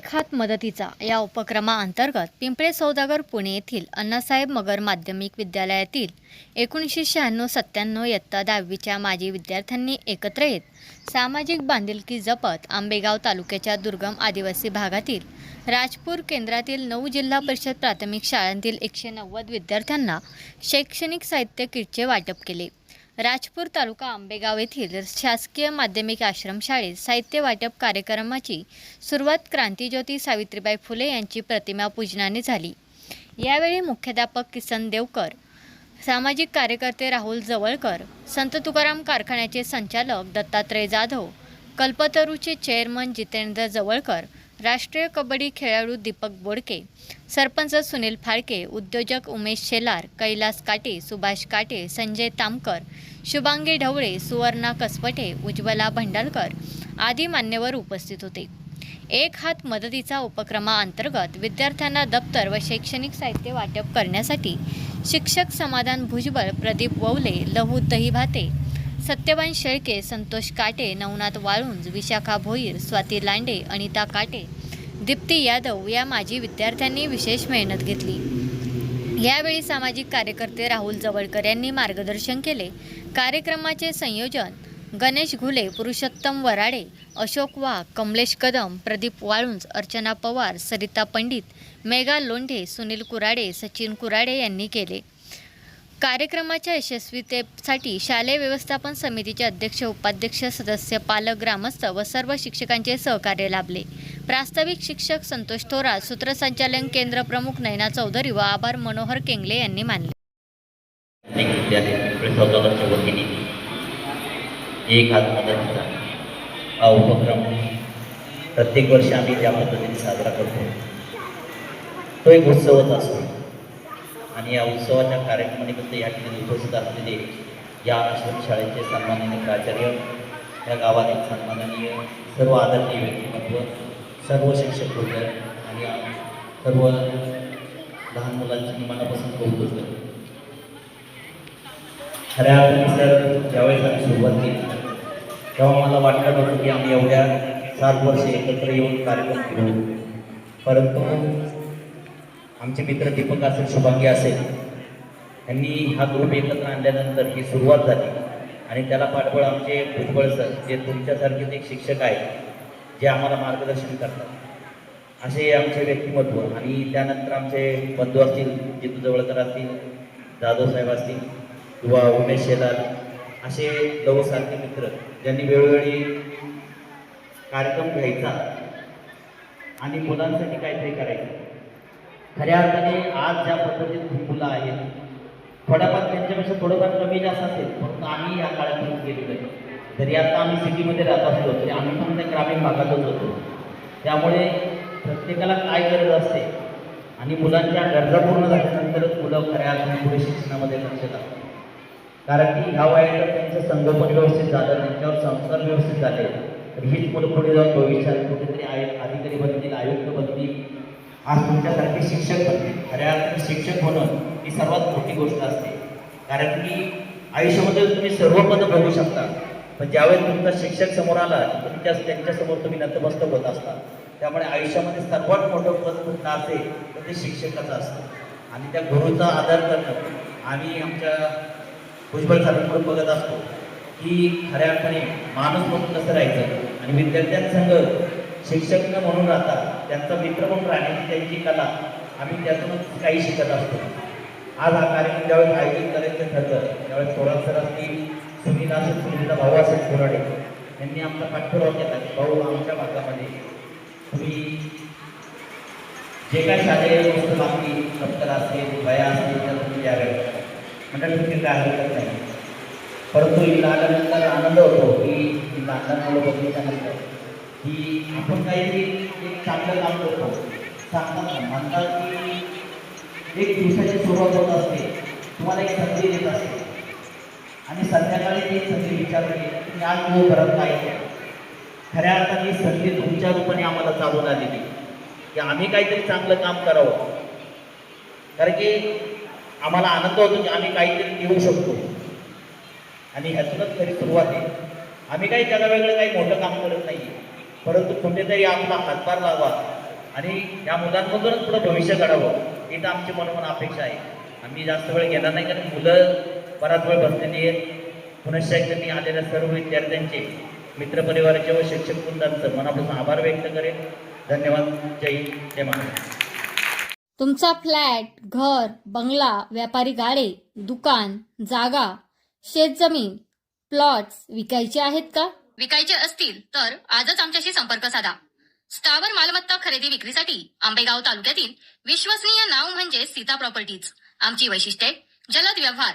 एक हात मदतीचा या उपक्रमाअंतर्गत पिंपळे सौदागर पुणे येथील अण्णासाहेब मगर माध्यमिक विद्यालयातील एकोणीसशे शहाण्णव सत्त्याण्णव इयत्ता दहावीच्या माजी विद्यार्थ्यांनी एकत्र येत सामाजिक बांधिलकी जपत आंबेगाव तालुक्याच्या दुर्गम आदिवासी भागातील राजपूर केंद्रातील नऊ जिल्हा परिषद प्राथमिक शाळांतील एकशे नव्वद विद्यार्थ्यांना शैक्षणिक साहित्य किटचे वाटप केले. राजपूर तालुका आंबेगाव येथील शासकीय माध्यमिक आश्रमशाळेत साहित्य वाटप कार्यक्रमाची सुरुवात क्रांतीज्योती सावित्रीबाई फुले यांची प्रतिमा पूजनाने झाली. यावेळी मुख्याध्यापक किसन देवकर सामाजिक कार्यकर्ते राहुल जवळकर संत तुकाराम कारखान्याचे संचालक दत्तात्रय जाधव कल्पतरूचे चेअरमन जितेंद्र जवळकर राष्ट्रीय कबड्डी खेळाडू दीपक बोडके सरपंच सुनील फाळके उद्योजक उमेश शेलार कैलास काटे सुभाष काटे संजय तामकर शुभांगी ढवळे सुवर्णा कसपटे उज्ज्वला भंडारकर आदी मान्यवर उपस्थित होते. एक हात मदतीचा उपक्रमाअंतर्गत विद्यार्थ्यांना दप्तर व शैक्षणिक साहित्य वाटप करण्यासाठी शिक्षक समाधान भुजबळ प्रदीप ववले लहू दहीभाते सत्यवान शेळके संतोष काटे नवनाथ वाळुंज विशाखा भोईर स्वाती लांडे अनिता काटे दीप्ती यादव या माजी विद्यार्थ्यांनी विशेष मेहनत घेतली. यावेळी सामाजिक कार्यकर्ते राहुल जवळकर यांनी मार्गदर्शन केले. कार्यक्रमाचे संयोजन गणेश घुले पुरुषोत्तम वराडे अशोक वाघ कमलेश कदम प्रदीप वाळुंज अर्चना पवार सरिता पंडित मेघा लोंढे सुनील कुराडे सचिन कुराडे यांनी केले. कार्यक्रमाच्या यशस्वीतेसाठी शालेय व्यवस्थापन समितीचे अध्यक्ष उपाध्यक्ष सदस्य पालक ग्रामस्थ व सर्व शिक्षकांचे सहकार्य लाभले. प्रास्ताविक शिक्षक संतोष थोरात सूत्रसंचालन केंद्र प्रमुख नैना चौधरी व आभार मनोहर केंगले यांनी मानले. एक हात मदतीचा हा उपक्रम प्रत्येक वर्षी आम्ही ज्या पद्धतीने साजरा करतो तो एक उत्सवच असतो. आणि या उत्सवाच्या कार्यक्रमानिमित्त या ठिकाणी उपस्थित असलेले या आश्रमशाळेचे सन्माननीय प्राचार्य या गावातील सन्माननीय सर्व आदरणीय व्यक्तिमत्व सर्व शिक्षक वर्ग आणि सर्व लहान मुलांची मनापासून कौतुक करतो खऱ्या अर्थाने सर ज्यावेळेस आम्ही सुरुवात केली तेव्हा मला वाटलं नव्हतं की आम्ही एवढ्या सात वर्ष एकत्र येऊन कार्यक्रम केलो परंतु आमचे मित्र दीपक असेल शुभांगी असेल यांनी हा ग्रुप एकत्र आणल्यानंतर ही सुरुवात झाली. आणि त्याला पाठबळ आमचे भुजबळ सर जे तुमच्यासारखेच एक शिक्षक आहेत जे आम्हाला मार्गदर्शन करतात. असे आमचे व्यक्तिमत्व आणि त्यानंतर आमचे बंधू असतील जितू जवळकर असतील जाधव साहेब असतील किंवा उमेश शेलार असे लवसारखे मित्र ज्यांनी वेळोवेळी कार्यक्रम घ्यायचा आणि मुलांसाठी काहीतरी करायचं. खऱ्या अर्थाने आज ज्या पद्धतीत मुलं आहेत थोड्याफार त्यांच्यापेक्षा थोडंफार कमी जास्त असेल फक्त आम्ही या काळातून गेलेलो आहे. जरी आता आम्ही सिटीमध्ये राहत असलो तरी आम्ही पण त्या ग्रामीण भागातच होतो. त्यामुळे प्रत्येकाला काय गरज असते आणि मुलांच्या गरजा पूर्ण झाल्यानंतरच मुलं खऱ्या अर्थाने पुढे शिक्षणामध्ये लक्ष लागतात कारण की ह्या वयाला त्यांचं संगोपन व्यवस्थित झालं त्यांच्यावर संस्कार व्यवस्थित झाले तर हीच मुलं पुढे जाऊन भविष्यात कुठेतरी आय अधिकारी बनतील आयुक्त बनतील. आज तुमच्यासारखे शिक्षक बनतील खऱ्या अर्थाने शिक्षक होणं ही सर्वात मोठी गोष्ट असते. कारण की आयुष्यामध्ये तुम्ही सर्व पदं बघू शकता. पण ज्यावेळेस तुमचा शिक्षक समोर आला तुमच्या त्यांच्यासमोर तुम्ही नतमस्तक होत असता. त्यामुळे आयुष्यामध्ये सर्वात मोठं पद कुठलं असेल तर ते शिक्षकाचं असतं. आणि त्या गुरुचा आदर करणं. आम्ही आमच्या भुजबळ साहेबांकडून बघत असतो की खऱ्या अर्थाने माणूस म्हणून कसं राहायचं? आणि विद्यार्थ्यांसंग शिक्षक न म्हणून राहतात त्यांचा मित्र म्हणून राहण्याची त्यांची कला आम्ही त्यातूनच काही शिकत असतो. आज हा कार्यक्रम ज्यावेळेस आयोजित करायचं ठरलं त्यावेळेस थोडा सर असतील सुनील असेल सुनीलचा भाऊ असेल कोराडे. यांनी आमचा पाठपुरावा केला. की भाऊ आमच्या भागामध्ये. तुम्ही जे काय शालेय वस्तू लागतील दप्तर असतील वया असतील तर तुम्ही द्याव्या म्हणजे तुम्ही काय हरकत नाही. परंतु इथं आल्यानंतर आनंद होतो की ही लहान लहान मुलं बघितल्यानंतर की आपण काहीतरी एक चांगलं काम करतो. सांगतात म्हणतात की एक दिवसाची सुरुवात होत असते. तुम्हाला एक संधी देत असते. आणि संध्याकाळी ती संधी विचारली तुम्ही आज जो करत नाही? खऱ्या अर्थाने संधी तुमच्या रूपाने आम्हाला चालून आलेली. की आम्ही काहीतरी चांगलं काम करावं. कारण की आम्हाला आनंद होतो की आम्ही काहीतरी घेऊ शकतो. आणि ह्यातूनच खरी सुरुवात आहे. आम्ही काही त्याला वेगळं काही मोठं काम करत नाही. परंतु कुठेतरी आपला हातभार लावा आणि या मुलांमधूनच पुढं भविष्य घडावं इथं आमची मनोमन अपेक्षा आहे. आम्ही जास्त वेळ घेणार नाही कारण मुलं बराच वेळ बसलेली आहेत पुनश्च एकदा मी आलेल्या सर्व विद्यार्थ्यांचे मित्रपरिवाराचे व शिक्षक वृंदांचं मनापासून आभार व्यक्त करेन. धन्यवाद. जय हिंद. जय महाराष्ट्र. तुमचा फ्लॅट घर बंगला व्यापारी गाडे दुकान जागा शेतजमीन प्लॉट्स विकायचे आहेत का? विकायचे असतील तर आजच आमच्याशी संपर्क साधा. स्थावर मालमत्ता खरेदी विक्रीसाठी आंबेगाव तालुक्यातील विश्वसनीय नाव म्हणजे सीता प्रॉपर्टीज. आमची वैशिष्ट्ये जलद व्यवहार